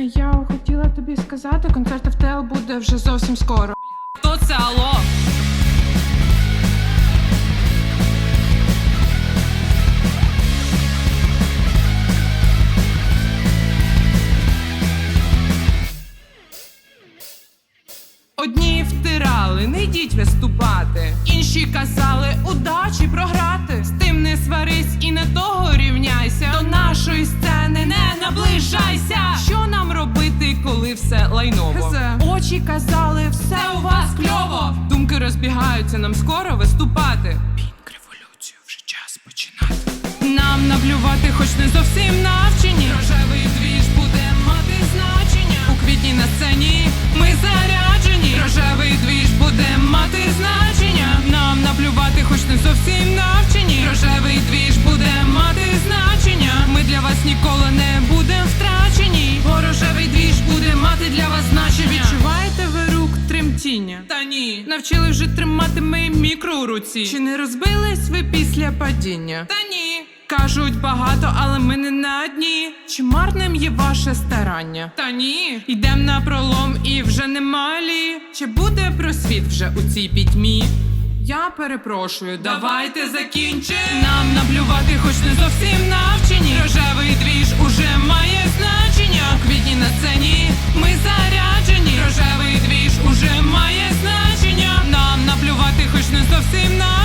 Я хотіла тобі сказати, концерт ФТЛ буде вже зовсім скоро. Хто це алло? Одні втирали, не йдіть виступати. Інші казали, удачі програти. З тим не сварись і не того рівняйся. До нашої сцени не наближайся. Все лайново? Очі казали, все у вас кльово. Думки розбігаються, нам скоро виступати. Пінк революцію вже час починати. Нам наблювати, хоч не зовсім навчені. Рожевий тремтіння? Та ні. Навчили вже тримати ми мікро у руці. Чи не розбились ви після падіння? Та ні. Кажуть багато, але ми не на одні. Чи марним є ваше старання? Та ні. Йдем на пролом і вже не малі. Чи буде просвіт вже у цій пітьмі? Я перепрошую, давайте закінчимо. Нам наблювати, хоч не зовсім навчені. Зовсім навчені.